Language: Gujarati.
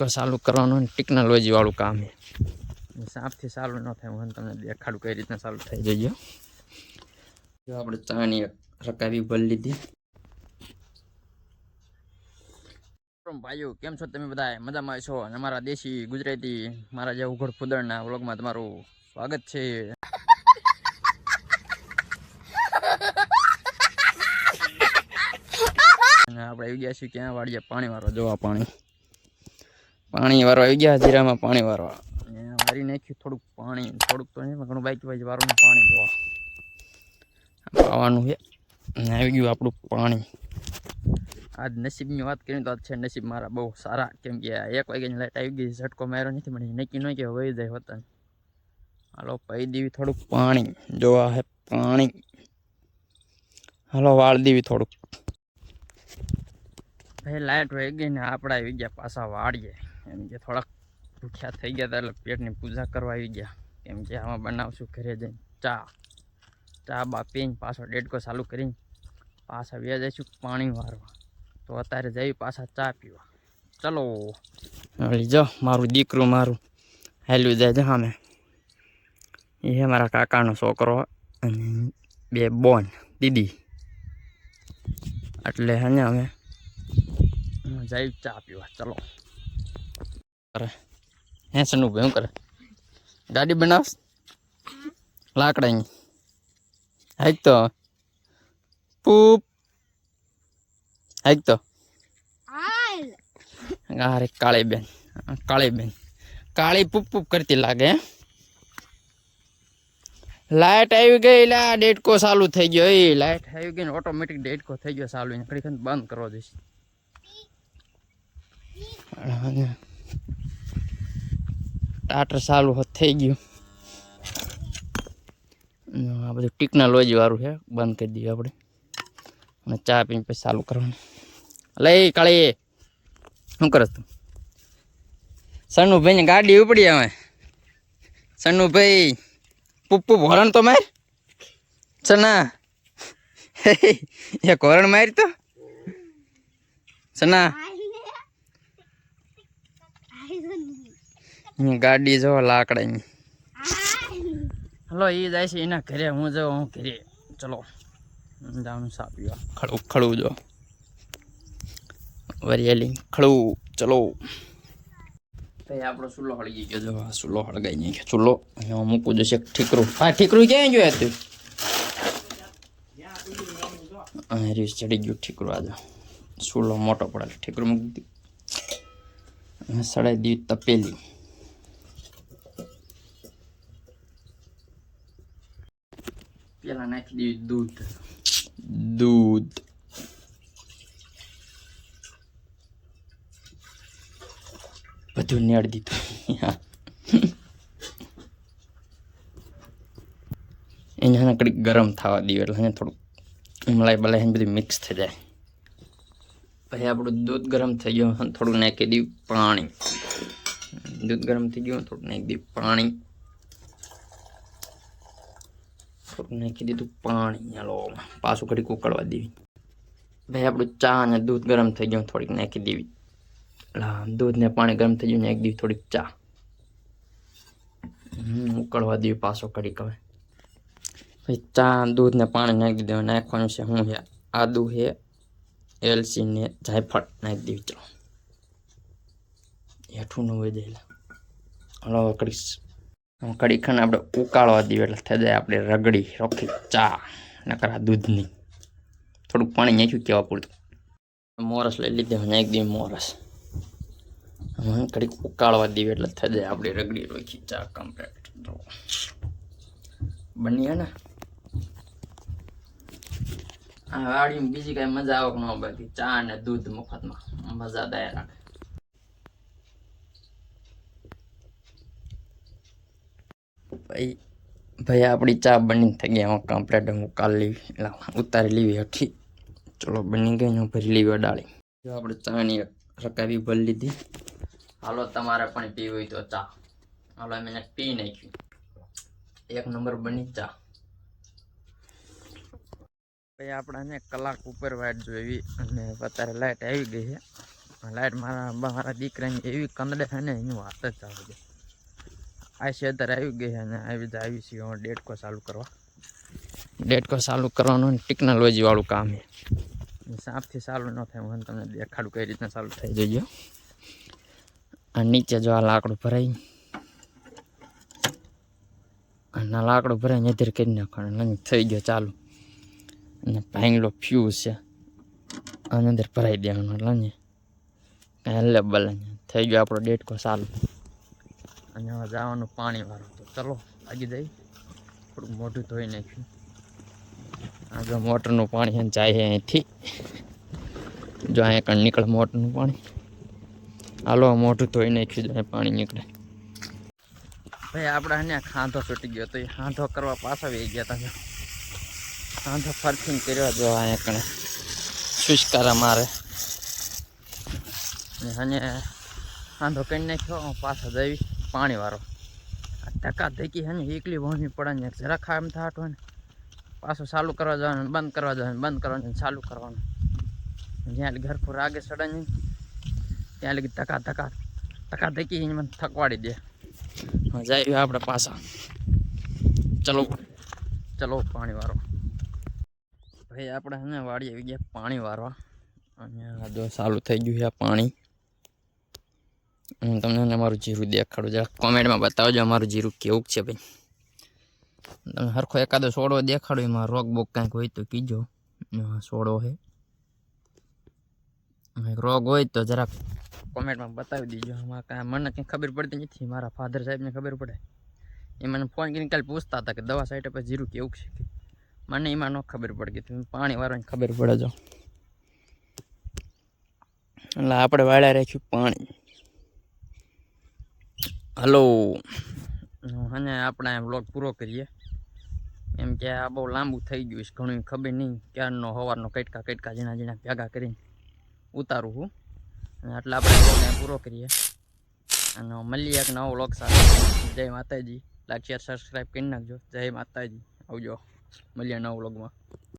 ડેટકો ચાલુ કરવાનું ટેકનોલોજી વાળું કામ છે. સાપથી ચાલુ ન થાય, હું તમને દેખાડું કઈ રીતના ચાલુ થઈ જઈએ જો આપણે ચાની રકાવી ભરી લીધી. ભાઈઓ, કેમ છો તમે બધા મજામાં છો? અને મારા દેશી ગુજરાતી મારા જે ઉઘડ ફુદળના વ્લોગમાં તમારું સ્વાગત છે. આપણે આવી ગયા છીએ ક્યાં? વાળીએ પાણી વાળો જોવા પાણી. પાણી વાળવા આવી ગયા જીરામાં પાણી વાળવા મારી વારી નાખ્યું થોડુંક પાણી થોડુંક તો નહીં પણ ઘણું બાઈક બાકી વારવાનું પાણી જોવા પાવાનું છે. ને આવી ગયું આપણું પાણી. આજ નસીબની વાત કરીએ તો આજ છે નસીબ મારા બહુ સારા. કેમ કે એક વાગ્યાની લાઈટ આવી ગઈ ઝટકો માર્યો નથી મને નક્કી ન કે વહી જાય હોતા હાલો પાઈ દેવી થોડુંક પાણી. જોવા હે પાણી. હાલો વાળ દેવી થોડુંક. ભાઈ લાઈટ વહી ગઈ ને આપણે આવી ગયા પાછા વાળીએ. એમ કે થોડાક ભૂખ્યા થઈ ગયા હતા એટલે પેટની પૂજા કરવા આવી ગયા. કેમ કે આમાં બનાવશું ઘરે જઈને ચા. ચા બા પીને પાછો ડેડકો ચાલુ કરીને પાછા વ્યા જઈશું પાણી વારવા. તો અત્યારે જઈ પાછા ચા પીવા. ચલો. હવે જો, મારું દીકરું મારું હેલું જાય છે સામે. એ મારા કાકાનો છોકરો અને બે બોન, દીદી. એટલે હે અમે જઈ ચા પીવા. ચલો. કરે? હે સનુ ભાઈ શું કરે? ગાડી બનાવશ? લાકડાની. હાઈક તો. પૂપ. હાઈક તો. અરે કાળી બેન. કાળી બેન. કાળી પૂપ પૂપ કરતી લાગે લાઇટ આવી ગઈ લા ડેટકો ચાલુ થઈ ગયો. એ લાઈટ આવી ગઈ ને ઓટોમેટિક ડેટકો થઈ ગયો ચાલુ. એને ખરી બંધ કરવો દઈશ. ટાટર ચાલુ થઈ ગયું. આ બધું ટેકનોલોજી વાળું છે, બંધ કરી દઈએ આપણે. અને ચા પીને પછી ચાલુ કરવાનું. લઈ કાળી શું કરસ તું? સન્નુભાઈ ગાડી ઉપડી અમે સનુભાઈ, પુપ્પુ ભોરણ તો માર? સના એ કોરણ મારી તો? સના ગાડી જો લાકડાની હલો એ જાય છે એના ઘરે. હું જો હું ઘરે. ચલો જવાનું સા પીવા ખડું ખડું જો. વરિયાળી. ખડું ચલો. ભાઈ આપણો ચૂલો હળગી ગયો જો. ચૂલો હળગાઈ નાખ્યો. ચૂલો. અહીંયા મૂકું જશે ઠીકરું. હા ઠીકરું ક્યાં જોયા તું ચડી ગયું ઠીકરું આજે ચૂલો મોટો પડે ઠીકરું મૂકી દીધું. સડાઈ દીધું તપેલી. પેલા નાખી દીધું દૂધ દૂધ બધું નેડ દીધું એને કડીક ગરમ થવા દઈએ એટલે એને ને થોડુંક મલાઈ બલાઈ એને બધું મિક્સ થઈ જાય પછી આપણું દૂધ ગરમ થઈ ગયું થોડું નાખી દઉં પાણી દૂધ ગરમ થઈ ગયું થોડું નાખી દઉં પાણી થોડું નાખી દીધું પાણી, હાલો, પાછું ઘડીક ઉકળવા દેવી. ભાઈ, આપણું ચા અને દૂધ ગરમ થઈ ગયું, થોડીક નાખી દેવી. હા દૂધ ને પાણી ગરમ થઈ ગયું નાખી દેવી થોડીક ચા. ઉકળવા દેવી પાછો ઘડીક હવે. પછી ચા, દૂધ ને પાણી નાખી દીધું નાખવાનું છે શું છે? આદુ છે એલસી ને જાયફળ નાખી દેવી, ચલો. હેઠું ન હોય દેલા હલો કડીક કડી ખાને આપણે ઉકાળવા દઈએ એટલે થઈ જાય આપણે રગડી રોખી ચા, નકરા દૂધની. થોડુંક પાણી નાખ્યું કહેવા પૂરતું. મોરસ લઈ લીધે એક દી મોરસ. હવે કડીક ઉકાળવા દઈએ એટલે થઈ જાય આપણે રગડી રોખી ચા કમ્પ્લેટ બની ને. આ વાડીમાં બીજી કાંઈ મજા આવક ન બાકી ચા અને દૂધ મફતમાં. મજા દાય રાખે. ભાઈ ભાઈ આપણી ચા બની થઈ ગઈ. હું કમ્પ્લેટ હું કાલ લેવી એટલે ઉતારી લેવી હઠી ચલો, બની ગઈ હું ભરી લેવી અડાળી જો આપણે ચાની રકાવી ભરી લીધી. હાલો, તમારે પણ પીવી હોય તો ચા. હાલો, એમ એને પી નાખ્યું. એક નંબર બની ચા. ભાઈ આપણાને કલાક ઉપર વાટ જોઈ અને અત્યારે લાઇટ આવી ગઈ છે. લાઇટ મારા મારા દીકરાની એવી કંદડે છે ને, એની વાત જ ચાલુ છે. આ શેતર આવી ગઈ અને આવી રીતે આવી છે. હું ડેટકો ચાલુ કરવા. ડેટકો ચાલુ કરવાનું ટેકનોલોજીવાળું કામ છે. સાપથી ચાલુ ન થાય હું તમને દેખાડું કઈ રીતના ચાલુ થઈ જઈએ આ નીચે જો આ લાકડું ભરાઈ અને આ લાકડું ભરાઈને અધીર કરી નાખવાનું અને થઈ ગયો ચાલુ. અને ભાંગલો ફ્યુઝ છે. આની અંદર ભરાઈ દેવાનું એટલે ને. કાંઈ હલ્લે બલે થઈ ગયો આપણો ડેટકો ચાલુ. અને હવે જવાનું પાણી વાળું તો ચલો, આગી જઈ. થોડુંક મોઢું ધોઈ નાખ્યું આગળ મોટરનું પાણી જાય અહીંથી. જો અહીંયા કણ નીકળે મોટરનું પાણી. હાલો મોઢું ધોઈ નાખ્યું જાય, પાણી નીકળે. ભાઈ, આપણે અહીંયા ખાંધો છૂટી ગયો તો એ ખાંધો કરવા પાછા વહી ગયા તમે ખાંધો ફરથીને કર્યો જો અહીંયા કણે શુષ્કારા મારે. અને ખાંધો કરી નાખ્યો પાછા જઈ પાણીવાળો. આ ટકા ધેકી છે ને, એકલી વહમી પડે ને એમ થાટ થાટો ને, પાછું ચાલુ કરવા જવાનું, બંધ કરવા જવાનું, બંધ કરવાનું ચાલુ કરવાનું. જ્યાં લગી ઘરખું રાગે સડે ને, ત્યાં લગી ટકા ટકા ટકા ધેકી મને થકવાડી દે. જાય આપણે પાછા. ચલો ચલો પાણી વાળો ભાઈ આપણે છે ને વાડી આવી ગયા પાણી વાળવા અને ચાલુ થઈ ગયું છે પાણી. હું તમને અમારું જીરું દેખાડું. જરા કોમેન્ટમાં બતાવજો અમારું જીરું કેવું છે ભાઈ. તમે સરખો એકાદો સોડો દેખાડો, એમાં રોગ બોગ કાંઈક હોય તો કીજો. સોડો છે. રોગ હોય તો જરાક કોમેન્ટમાં બતાવી દીજો. આમાં કાંઈ મને કંઈ ખબર પડતી નથી. મારા ફાધર સાહેબને ખબર પડે. એ મને ફોન કરીને કાલે પૂછતા હતા કે દવા સાઈડ પર જીરું કેવું છે મને એમાં ન ખબર પડી તમે પાણી વાળવાની ખબર પડે જો. એટલે આપણે વાળ્યા રાખ્યું પાણી. હલો. અને આપણે વ્લોગ પૂરો કરીએ. એમ કે આ બહુ લાંબુ થઈ ગયું છે ઘણું ખબર નહીં. ક્યારનો સવારનો કટકા કટકા જીણા જીણા ભેગા કરીને ઉતારું હું. અને એટલે આપણે પૂરો કરીએ. અને મળીએ એક નવો વ્લોગ સાથે. જય માતાજી. લાઈક, શેર સબસ્ક્રાઈબ કરી નાખજો. જય માતાજી. આવજો. મળીએ નવો વ્લોગમાં.